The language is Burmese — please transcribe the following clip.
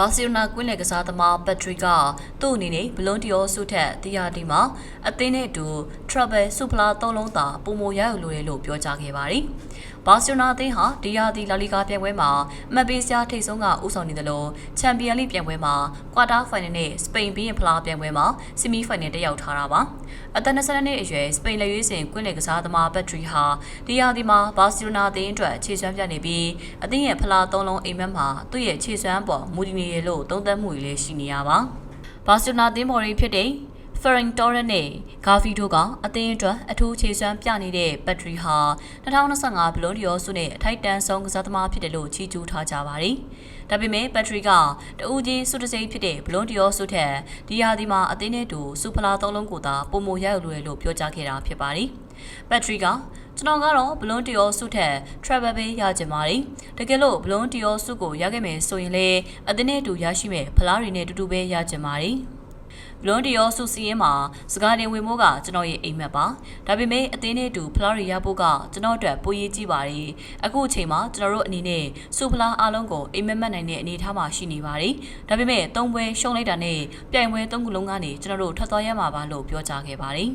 ဘာစီလိုနာကွင်းလယ်ကစားသမားပက်ထရစ်ကသူ့အနေနဲ့ဘလွန်တီယောဆုထက်တရားဒီမှာအသင်းနဲ့အတူ Trouble ဆုဖလားသုံးလုံးသာပုံမရရလိုတယ်လို့ပြောကြားခဲ့ပါတယ်။ဘာစီလိုနာအသင်းဟာဒီယာဒီလာလီဂါပြိုင်ပွဲမှာအမှတ်ပေးစရာထိပ်ဆုံးကဥဆောင်နေတယ်လို့ချန်ပီယံလိပြိုင်ပွဲမှာကွာတာဖိုင်နယ်နဲ့စပိန်ဘီယံဖလားပြိုင်ပွဲမှာဆီမီဖိုင်နယ်တက်ရောက်ထားတာပါ။အသက်22နှစ်အရွယ်စပိန်လက်ရွေးစင်ကွင်းလယ်ကစားသမားပက်ထရစ်ဟာဒီယာဒီမှာဘာစီလိုနာအသင်းအတွက်ခြေစွမ်းပြနေပြီးအသင်းရဲ့ဖလားသုံးလုံးအိမ်မက်မှာသူ့ရဲ့ခြေစွမ်းပေါ်မူတည်နေရလို့သုံးသပ်မှုတွေလည်းရှိနေရပါ။ဘာစီလိုနာအသင်းပေါ်ရီဖြစ်တဲ့ Ferran Torres နဲ့ဂါဖီတို့ကအသင်းအတွက်အထူးခြေစွမ်းပြနေတဲ့ဘက်ထရီဟာ2025ဘလွန်ဒီယောဆုနဲ့အထိုက်တန်းဆုံးကစားသမားဖြစ်တယ်လို့ချီးကျူးထားကြပါတယ်။ဒါပေမဲ့ဘက်ထရီကတဦးချင်းစုတစိမ့်ဖြစ်တဲ့ဘလွန်ဒီယောဆုထက်ဒီဟာဒီမှာအသင်းနဲ့တူစူဖလာသုံးလုံးကိုသာပုံမရရလွယ်လို့ပြောကြားခဲ့တာဖြစ်ပါတယ်။ ဘက်ထရီကကျွန်တော်ကတော့ဘလွန်တီယောဆုထက် travel ပဲရကြပါတယ်။တကယ်လို့ဘလွန်တီယောဆုကိုရခဲ့မယ်ဆိုရင်လေအသင်းနဲ့တူရရှိမဲ့ဖလားတွေနဲ့တူတူပဲရကြပါတယ်။ဘလွန်ဒီယောဆုစီရင်မှာစကားတင်ဝင်မိုးကကျွန်တော်ရဲ့အိမ်မက်ပါဒါပေမဲ့အသင်းနဲ့တူဖလားရီရဖို့ကကျွန်တော်အတွက်ပိုရေးကြည့်ပါတယ်အခုအချိန်မှာကျွန်တော်တို့အနေနဲ့စူဖလားအားလုံးကိုအိမ်မက်မက်နိုင်တဲ့အနေအထားမှာရှိနေပါတယ်ဒါပေမဲ့သုံးပွဲရှုံးလိုက်တာနဲ့ပြိုင်ပွဲသုံးခုလုံးကနေကျွန်တော်တို့ထွက်သွားရမှာပါလို့ပြောကြားခဲ့ပါတယ်